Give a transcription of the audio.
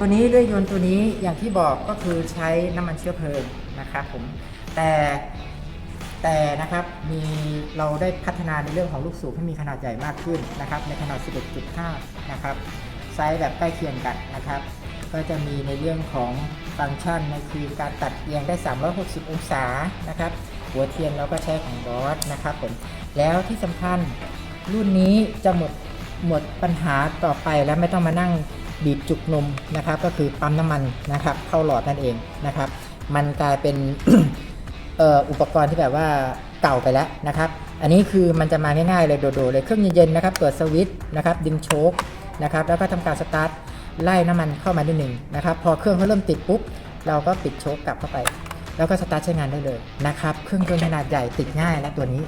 ตัวนี้เลื่อยยนต์ตัวนี้อย่างที่บอกก็คือใช้น้ำมันเชื้อเพลิงนะครับผมแต่แต่นะครับมีเราได้พัฒนาในเรื่องของลูกสูบให้มีขนาดใหญ่มากขึ้นนะครับในขนาด 11.5 นะครับไซส์แบบใกล้เคียงกันนะครับ ก็จะมีในเรื่องของฟังก์ชันในคือการตัดเอียงได้ 360 องศานะครับ หัวเทียนเราก็ใช้ของบอสนะครับผมแล้วที่สำคัญรุ่นนี้จะหมดหมดปัญหาต่อไปแล้วไม่ต้องมานั่ง บีบจุกนมนะครับก็คือปั๊มน้ำมันนะครับเข้าหลอดนั่นเองนะครับ มันกลายเป็นอ,อ,อุปกรณ์ที่แบบว่าเก่าไปแล้วนะครับ อันนี้คือมันจะมาง่ายๆเลยโดดๆเลยเครื่องเย็นๆนะครับเปิดสวิตช์นะครับดึงโชคนะครับแล้วก็ทำการสตาร์ทไล่น้ำมันเข้ามานิดหนึ่งนะครับพอเครื่องเขาเริ่มติดปุ๊บเราก็ปิดโชคกลับเข้าไป แล้วก็สตาร์ทใช้งานได้เลยนะครับ เครื่องยนต์ขนาดใหญ่ติดง่ายนะตัวนี้